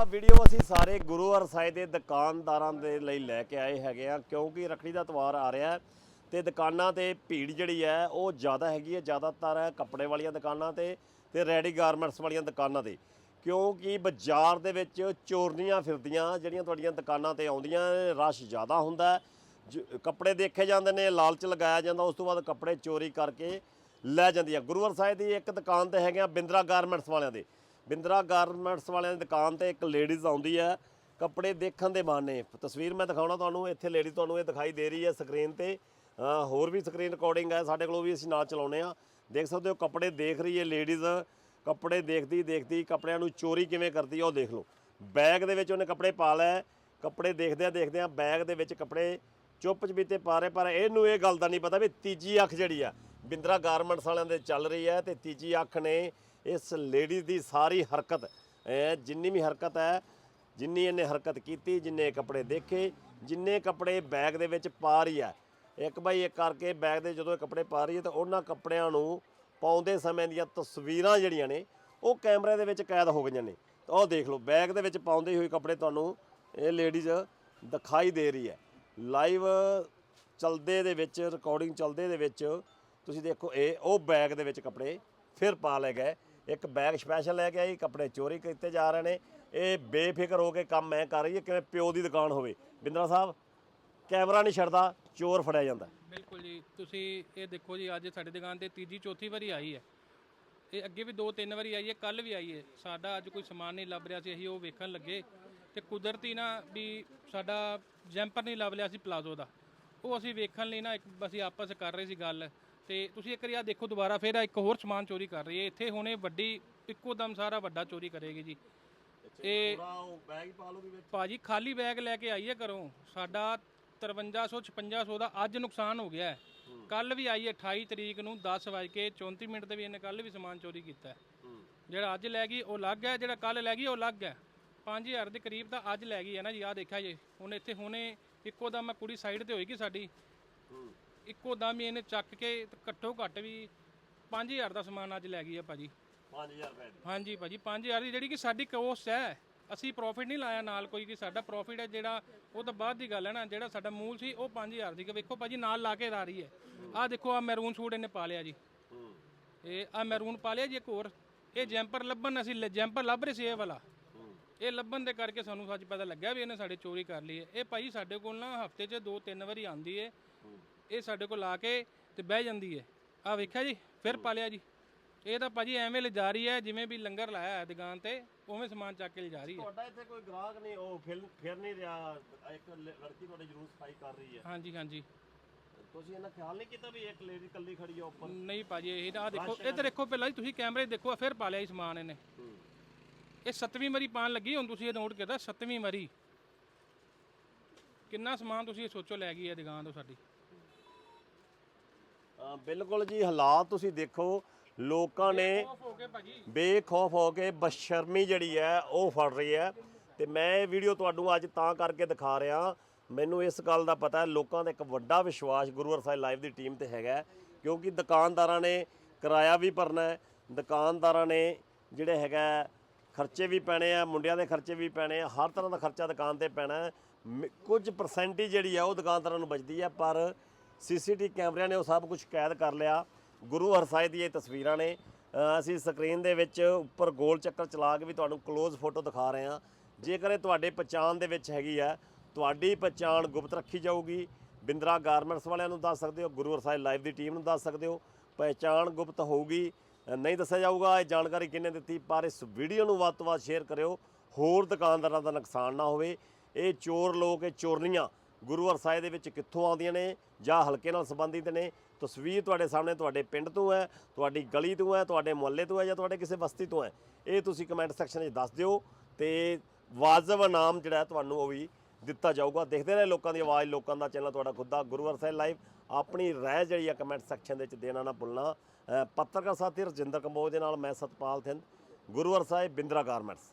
ਆਹ ਵੀਡੀਓ ਅਸੀਂ ਸਾਰੇ ਗੁਰੂ ਅਰਸਾਏ ਦੇ ਦੁਕਾਨਦਾਰਾਂ ਦੇ ਲਈ ਲੈ ਕੇ ਆਏ ਹੈਗੇ ਆ, ਕਿਉਂਕਿ ਰੱਖੜੀ ਦਾ ਤਿਉਹਾਰ ਆ ਰਿਹਾ ਹੈ ਤੇ ਦੁਕਾਨਾਂ ਤੇ ਭੀੜ ਜਿਹੜੀ ਹੈ ਉਹ ਜ਼ਿਆਦਾ ਹੈਗੀ ਹੈ, ਜ਼ਿਆਦਾਤਰ ਕੱਪੜੇ ਵਾਲੀਆਂ ਦੁਕਾਨਾਂ ਤੇ ਤੇ ਰੈਡੀ ਗਾਰਮੈਂਟਸ ਵਾਲੀਆਂ ਦੁਕਾਨਾਂ ਤੇ, ਕਿਉਂਕਿ ਬਾਜ਼ਾਰ ਦੇ ਵਿੱਚ ਚੋਰਨੀਆਂ ਫਿਰਦੀਆਂ, ਜਿਹੜੀਆਂ ਤੁਹਾਡੀਆਂ ਦੁਕਾਨਾਂ ਤੇ ਆਉਂਦੀਆਂ, ਰਸ਼ ਜ਼ਿਆਦਾ ਹੁੰਦਾ ਜ- ਕੱਪੜੇ ਦੇਖੇ ਜਾਂਦੇ ਨੇ, ਲਾਲਚ ਲਗਾਇਆ ਜਾਂਦਾ, ਉਸ ਤੋਂ ਬਾਅਦ ਕੱਪੜੇ ਚੋਰੀ ਕਰਕੇ ਲੈ ਜਾਂਦੀਆਂ। ਗੁਰੂਵਰ ਸਾਹਿਬ ਦੀ ਇੱਕ ਦੁਕਾਨ ਤੇ ਹੈਗੇ ਆ ਬਿੰਦਰਾ ਗਾਰਮੈਂਟਸ ਵਾਲਿਆਂ ਦੇ। ਬਿੰਦਰਾ ਗਾਰਮੈਂਟਸ ਵਾਲਿਆਂ ਦੀ ਦੁਕਾਨ ਤੇ ਇੱਕ ਲੇਡੀਜ਼ ਆਉਂਦੀ ਹੈ, ਕੱਪੜੇ ਦੇਖਣ ਦੇ ਬਾਨੇ ਤਸਵੀਰ ਮੈਂ ਦਿਖਾਉਣਾ ਤੁਹਾਨੂੰ, ਇੱਥੇ ਲੇਡੀ ਤੁਹਾਨੂੰ ਇਹ ਦਿਖਾਈ ਦੇ ਰਹੀ ਹੈ ਸਕਰੀਨ ਤੇ। ਹੋਰ ਵੀ ਸਕਰੀਨ ਰਿਕਾਰਡਿੰਗ ਹੈ, ਸਾਡੇ ਕੋਲ ਵੀ ਅਸੀਂ ਨਾਲ ਚਲਾਉਨੇ ਆ ਦੇਖ ਸਕਦੇ ਹੋ ਕੱਪੜੇ ਦੇਖ ਰਹੀ ਹੈ ਲੇਡੀਜ਼, ਕੱਪੜੇ ਦੇਖਦੀ ਦੇਖਦੀ, ਕੱਪੜਿਆਂ ਨੂੰ ਚੋਰੀ ਕਿਵੇਂ ਕਰਦੀ ਹੈ ਉਹ ਦੇਖ ਲਓ। ਬੈਗ ਦੇ ਵਿੱਚ ਉਹਨੇ ਕੱਪੜੇ ਪਾ ਲਏ, ਕੱਪੜੇ ਦੇਖਦਿਆਂ ਦੇਖਦਿਆਂ ਬੈਗ ਦੇ ਵਿੱਚ ਕੱਪੜੇ ਚੁੱਪ ਚਪੀਤੇ ਪਾ ਰਹੇ, ਪਰ ਇਹਨੂੰ ਇਹ ਗੱਲ ਦਾ ਨਹੀਂ ਪਤਾ ਵੀ ਤੀਜੀ ਅੱਖ ਜਿਹੜੀ ਆ। ਬਿੰਦਰਾ ਗਾਰਮੈਂਟਸ ਵਾਲਿਆਂ ਦੇ ਚੱਲ ਰਹੀ ਹੈ ਤੇ ਤੀਜੀ ਅੱਖ ਨੇ ਇਸ ਲੇਡੀ ਦੀ ਸਾਰੀ ਹਰਕਤ ਜਿੰਨੀ ਵੀ ਹਰਕਤ ਹੈ, ਜਿੰਨੀ ਇਹਨੇ ਹਰਕਤ ਕੀਤੀ, ਜਿੰਨੇ ਕੱਪੜੇ ਦੇਖੇ, ਜਿੰਨੇ ਕੱਪੜੇ ਬੈਗ ਦੇ ਵਿੱਚ ਪਾ ਰਹੀ ਹੈ। ਇੱਕ ਬਾਈ ਇੱਕ ਕਰਕੇ ਬੈਗ ਦੇ ਜਦੋਂ ਇਹ ਕੱਪੜੇ ਪਾ ਰਹੀ ਹੈ ਤਾਂ ਉਹਨਾਂ ਕੱਪੜਿਆਂ ਨੂੰ ਪਾਉਂਦੇ ਸਮੇਂ ਦੀਆਂ ਤਸਵੀਰਾਂ ਜਿਹੜੀਆਂ ਨੇ, ਉਹ ਕੈਮਰੇ ਦੇ ਵਿੱਚ ਕੈਦ ਹੋ ਗਈਆਂ ਨੇ। ਤਾਂ ਉਹ ਦੇਖ ਲਓ, ਬੈਗ ਦੇ ਵਿੱਚ ਪਾਉਂਦੇ ਹੋਏ ਕੱਪੜੇ ਤੁਹਾਨੂੰ ਇਹ ਲੇਡੀਜ਼ ਦਿਖਾਈ ਦੇ ਰਹੀ ਹੈ। ਲਾਈਵ ਚਲਦੇ ਦੇ ਵਿੱਚ ਰਿਕਾਰਡਿੰਗ ਚਲਦੇ ਦੇ ਵਿੱਚ ਤੁਸੀਂ ਦੇਖੋ, ਇਹ ਉਹ ਬੈਗ ਦੇ ਵਿੱਚ ਕੱਪੜੇ ਫਿਰ ਪਾ ਲਏ ਗਏ। ਇੱਕ ਬੈਗ ਸਪੈਸ਼ਲ ਲੈ ਕੇ ਆਈ, ਕੱਪੜੇ ਚੋਰੀ ਕੀਤੇ ਜਾ ਰਹੇ ਨੇ। ਇਹ ਬੇਫਿਕਰ ਹੋ ਕੇ ਕੰਮ ਮੈਂ ਕਰ ਰਹੀ ਹੈ, ਕਿਵੇਂ ਪਿਓ ਦੀ ਦੁਕਾਨ ਹੋਵੇ। ਬਿੰਦਰਾ ਸਾਹਿਬ, ਕੈਮਰਾ ਨਹੀਂ ਛੱਡਦਾ, ਚੋਰ ਫੜਿਆ ਜਾਂਦਾ। ਬਿਲਕੁਲ ਜੀ। ਤੁਸੀਂ ਇਹ ਦੇਖੋ ਜੀ, ਅੱਜ ਸਾਡੀ ਦੁਕਾਨ ਤੇ ਤੀਜੀ, ਚੌਥੀ ਵਾਰੀ ਆਈ ਹੈ। ਇਹ ਅੱਗੇ ਵੀ ਦੋ, ਤਿੰਨ ਵਾਰੀ ਆਈ ਹੈ ਕੱਲ ਵੀ ਆਈ ਹੈ। ਸਾਡਾ ਅੱਜ ਕੋਈ ਸਮਾਨ ਨਹੀਂ ਲੱਭ ਰਿਹਾ ਸੀ, ਅਸੀਂ ਉਹ ਵੇਖਣ ਲੱਗੇ। ਤੇ ਕੁਦਰਤੀ ਨਾ ਵੀ ਸਾਡਾ ਜੈਂਪਰ ਨਹੀਂ ਲੱਭ ਲਿਆ ਸੀ ਪਲਾਜ਼ੋ ਦਾ। ਉਹ ਅਸੀਂ ਵੇਖਣ ਲਈ ਨਾ ਇੱਕ, ਅਸੀਂ ਆਪਸ ਕਰ ਰਹੇ ਸੀ ਗੱਲ। ਤੇ ਤੁਸੀਂ ਇੱਕ ਵਾਰੀ ਆ ਦੇਖੋ ਦੁਬਾਰਾ ਫਿਰ ਆਹ ਇੱਕ ਹੋਰ ਸਮਾਨ ਚੋਰੀ ਕਰ ਰਹੀ ਹੈ। ਇੱਥੇ ਹੁਣੇ ਵੱਡੀ ਇੱਕੋ ਦਮ ਸਾਰਾ ਵੱਡਾ ਚੋਰੀ ਕਰੇਗੀ ਜੀ। ਇਹ ਬੈਗ ਪਾ ਲਓ ਵੀ ਵਿੱਚ? ਭਾਜੀ ਖਾਲੀ ਬੈਗ ਲੈ ਕੇ ਆਈ ਹੈ ਘਰੋਂ। ਸਾਡਾ 5300 5600 ਦਾ ਅੱਜ ਨੁਕਸਾਨ ਹੋ ਗਿਆ ਕੱਲ ਵੀ ਆਈ ਹੈ 28 ਤਰੀਕ ਨੂੰ 10 ਵਜੇ ਕੇ 34 ਮਿੰਟ ਤੇ ਵੀ ਇਹਨੇ ਕੱਲ ਵੀ ਸਮਾਨ ਚੋਰੀ ਕੀਤਾ ਜਿਹੜਾ ਅੱਜ ਲੈ ਗਈ ਉਹ ਲੱਗ ਹੈ ਜਿਹੜਾ ਕੱਲ ਲੈ ਗਈ ਉਹ ਲੱਗ ਹੈ 5000 ਦੇ ਕਰੀਬ ਤਾਂ ਅੱਜ ਲੈ ਗਈ ਹੈ ਨਾ ਜੀ ਆ ਦੇਖਿਆ ਜੀ। ਹੁਣ ਇੱਥੇ ਹੁਣੇ ਇੱਕੋ ਦਮ ਮੈਂ ਕੁੜੀ ਸਾਈਡ ਤੇ ਹੋਏਗੀ ਸਾਡੀ। ਇੱਕੋ ਦਮ ਹੀ ਇਹਨੇ ਚੱਕ ਕੇ ਤੇ ਘੱਟੋ ਘੱਟ ਵੀ 5000 ਦਾ ਸਮਾਨ ਅੱਜ ਲੈ ਗਈ ਹੈ ਭਾਜੀ। 5000 ਰੁਪਏ ਦੀ ਹਾਂਜੀ ਭਾਜੀ 5000 ਦੀ ਜਿਹੜੀ ਕਿ ਸਾਡੀ ਕੋਸਟ ਹੈ ਅਸੀਂ ਪ੍ਰੋਫਿਟ ਨਹੀਂ ਲਾਇਆ ਨਾਲ ਕੋਈ ਕਿ ਸਾਡਾ ਪ੍ਰੋਫਿਟ ਹੈ ਜਿਹੜਾ ਉਹ ਤਾਂ ਬਾਅਦ ਦੀ ਗੱਲ ਹੈ ਨਾ ਜਿਹੜਾ ਸਾਡਾ ਮੂਲ ਸੀ ਉਹ 5000 ਦੀ। ਕਿ ਵੇਖੋ ਭਾਜੀ ਨਾਲ ਲਾ ਕੇ ਆ ਰਹੀ ਹੈ। ਆਹ ਦੇਖੋ ਆ ਮੈਰੂਨ ਸੂਟ ਇਹਨੇ ਪਾ ਲਿਆ ਜੀ। ਇਹ ਆ ਮੈਰੂਨ ਪਾ ਲਿਆ ਜੀ ਇੱਕ ਹੋਰ। ਇਹ ਜੈਂਪਰ ਲੱਭਣ ਅਸੀਂ ਜੈਂਪਰ ਲੱਭ ਰਹੇ ਸੀ ਇਹ ਵਾਲਾ। ਇਹ ਲੱਭਣ ਦੇ ਕਰਕੇ ਸਾਨੂੰ ਅੱਜ ਪਤਾ ਲੱਗਿਆ ਵੀ ਇਹਨੇ ਸਾਡੇ ਚੋਰੀ ਕਰ ਲਈ ਹੈ। ਇਹ ਭਾਈ ਸਾਡੇ ਕੋਲ ਨਾ ਹਫ਼ਤੇ 'ਚ ਦੋ ਤਿੰਨ ਵਾਰੀ ਆਂਦੀ ਹੈ। ਇਹ ਸਾਡੇ ਕੋਲ ਆ ਕੇ ਤੇ ਬਹਿ ਜਾਂਦੀ ਹੈ। ਆ ਵੇਖਿਆ ਜੀ ਫਿਰ ਪਾ ਲਿਆ ਜੀ। ਇਹ ਤਾਂ ਭਾਜੀ ਐਵੇਂ ਲਿਜਾ ਰਹੀ ਹੈ ਜਿਵੇਂ ਵੀ ਲੰਗਰ ਲਾਇਆ ਹੈ ਦੁਕਾਨ ਤੇ ਉਵੇਂ ਸਮਾਨ ਚੱਕ ਕੇ ਲਿਜਾ ਰਹੀ ਹੈ। ਤੁਹਾਡਾ ਇੱਥੇ ਕੋਈ ਗ੍ਰਾਹਕ ਨਹੀਂ ਉਹ ਫਿਰ ਫਿਰ ਨਹੀਂ ਰਿਹਾ। ਇੱਕ ਲੜਕੀ ਤੁਹਾਡੇ ਜਰੂਰ ਸਫ਼ਾਈ ਕਰ ਰਹੀ ਹੈ। ਹਾਂਜੀ ਹਾਂਜੀ। ਤੁਸੀਂ ਇਹਨਾਂ ਖਿਆਲ ਨਹੀਂ ਕੀਤਾ ਵੀ ਇੱਕ ਲੇਡੀ ਇਕੱਲੀ ਖੜੀ ਹੈ ਉੱਪਰ? ਨਹੀਂ ਭਾਜੀ ਇਹ ਆ ਦੇਖੋ ਇੱਧਰ ਦੇਖੋ ਪਹਿਲਾਂ ਜੀ ਤੁਸੀਂ ਕੈਮਰੇ ਦੇਖੋ ਫਿਰ ਪਾ ਲਿਆ ਜੀ ਸਮਾਨ ਇਹਨੇ। ਇਹ ਸੱਤਵੀਂ ਵਾਰੀ ਪਾਣ ਲੱਗੀ ਹੁਣ ਤੁਸੀਂ ਇਹ ਨੋਟ ਕੀਤਾ ਸੱਤਵੀਂ ਵਾਰੀ। ਕਿੰਨਾ ਸਮਾਨ ਤੁਸੀਂ ਇਹ ਸੋਚੋ ਲੈ ਗਈ ਹੈ ਦੁਕਾਨ ਤੋਂ ਸਾਡੀ। ਬਿਲਕੁਲ ਜੀ ਹਾਲਾਤ ਤੁਸੀਂ ਦੇਖੋ ਲੋਕਾਂ ਨੇ ਬੇਖੌਫ ਹੋ ਕੇ ਬਸ਼ਰਮੀ ਜਿਹੜੀ ਹੈ ਉਹ ਫੜ ਰਹੀ ਹੈ। ਤੇ ਮੈਂ ਇਹ ਵੀਡੀਓ ਤੁਹਾਨੂੰ ਅੱਜ ਤਾਂ ਕਰਕੇ ਦਿਖਾ ਰਿਹਾ। ਮੈਨੂੰ ਇਸ ਗੱਲ ਦਾ ਪਤਾ ਹੈ ਲੋਕਾਂ ਦਾ ਇੱਕ ਵੱਡਾ ਵਿਸ਼ਵਾਸ ਗੁਰੂ ਅਰਸਾਈ ਲਾਈਵ ਦੀ ਟੀਮ ਤੇ ਹੈਗਾ ਕਿਉਂਕਿ ਦੁਕਾਨਦਾਰਾਂ ਨੇ ਕਿਰਾਇਆ ਵੀ ਭਰਨਾ ਹੈ ਦੁਕਾਨਦਾਰਾਂ ਨੇ ਜਿਹੜੇ ਹੈਗਾ ਖਰਚੇ ਵੀ ਪੈਣੇ ਆ ਮੁੰਡਿਆਂ ਦੇ ਖਰਚੇ ਵੀ ਪੈਣੇ ਆ ਹਰ ਤਰ੍ਹਾਂ ਦਾ ਖਰਚਾ ਦੁਕਾਨ ਤੇ ਪੈਣਾ ਕੁਝ ਪਰਸੈਂਟੇਜ ਜਿਹੜੀ ਆ ਉਹ ਦੁਕਾਨਦਾਰਾਂ ਨੂੰ ਬਚਦੀ ਹੈ ਪਰ ਸੀਸੀਟੀ ਕੈਮਰਿਆਂ ਨੇ ਉਹ ਸਭ ਕੁਝ ਕੈਦ ਕਰ ਲਿਆ। ਗੁਰੂ ਹਰਸਾਏ ਦੀ ਇਹ ਤਸਵੀਰਾਂ ਨੇ। ਅਸੀਂ ਸਕਰੀਨ ਦੇ ਵਿੱਚ ਉੱਪਰ ਗੋਲ ਚੱਕਰ ਚਲਾ ਕੇ ਵੀ ਤੁਹਾਨੂੰ ক্লোਜ਼ ਫੋਟੋ ਦਿਖਾ ਰਹੇ ਹਾਂ। ਜੇਕਰ ਇਹ ਤੁਹਾਡੇ ਪਛਾਣ ਦੇ ਵਿੱਚ ਹੈਗੀ ਆ ਤੁਹਾਡੀ ਪਛਾਣ ਗੁਪਤ ਰੱਖੀ ਜਾਊਗੀ। ਬਿੰਦਰਾ ਗਾਰਮੈਂਟਸ ਵਾਲਿਆਂ ਨੂੰ ਦੱਸ ਸਕਦੇ ਹੋ, ਗੁਰੂ ਹਰਸਾਏ ਲਾਈਵ ਦੀ ਟੀਮ ਨੂੰ ਦੱਸ ਸਕਦੇ ਹੋ। ਪਹਿਚਾਣ ਗੁਪਤ ਹੋਊਗੀ, ਨਹੀਂ ਦੱਸਿਆ ਜਾਊਗਾ, ਇਹ ਜਾਣਕਾਰੀ ਕਿਹਨੇ ਦਿੱਤੀ, ਪਰ ਇਸ ਵੀਡੀਓ ਨੂੰ ਵੱਧ ਤੋਂ ਵੱਧ ਸ਼ੇਅਰ ਕਰਿਓ। ਹੋਰ ਦੁਕਾਨਦਾਰਾਂ ਦਾ ਨੁਕਸਾਨ ਨਾ ਹੋਵੇ। ਇਹ ਚੋਰ ਲੋਕ, ਇਹ ਚੋਰਨੀਆਂ ਗੁਰੂ ਅਰਸਾਏ ਦੇ ਵਿੱਚ ਕਿੱਥੋਂ ਆਉਂਦੀਆਂ ਨੇ ਜਾਂ ਹਲਕੇ ਨਾਲ ਸੰਬੰਧਿਤ ਨੇ? ਤਸਵੀਰ ਤੁਹਾਡੇ ਸਾਹਮਣੇ, ਤੁਹਾਡੇ ਪਿੰਡ ਤੋਂ ਹੈ, ਤੁਹਾਡੀ ਗਲੀ ਤੋਂ ਹੈ, ਤੁਹਾਡੇ ਮੁਹੱਲੇ ਤੋਂ ਹੈ ਜਾਂ ਤੁਹਾਡੇ ਕਿਸੇ ਬਸਤੀ ਤੋਂ ਹੈ? ਇਹ ਤੁਸੀਂ ਕਮੈਂਟ ਸੈਕਸ਼ਨ 'ਚ ਦੱਸ ਦਿਓ ਤੇ ਵਾਜਬ ਇਨਾਮ ਜਿਹੜਾ ਤੁਹਾਨੂੰ ਉਹ ਵੀ ਦਿੱਤਾ ਜਾਊਗਾ। ਦੇਖਦੇ ਰਹੇ ਲੋਕਾਂ ਦੀ ਆਵਾਜ਼, ਲੋਕਾਂ ਦਾ ਚੈਨਲ ਤੁਹਾਡਾ ਖੁਦ ਦਾ ਗੁਰੂ ਅਰਸਾਏ ਲਾਈਵ, ਆਪਣੀ ਰਾਏ ਜਿਹੜੀ ਆ ਕਮੈਂਟ ਸੈਕਸ਼ਨ ਦੇ ਵਿੱਚ ਦੇਣਾ ਨਾ ਭੁੱਲਣਾ। ਪੱਤਰਕਾਰ ਸਾਥੀ ਰਜਿੰਦਰ ਕੰਬੋਜ ਦੇ ਨਾਲ ਮੈਂ ਸਤਪਾਲ ਥਿੰਦ, ਗੁਰੂ ਅਰਸਾਏ ਬਿੰਦਰਾ ਗਾਰਮੈਂਟਸ।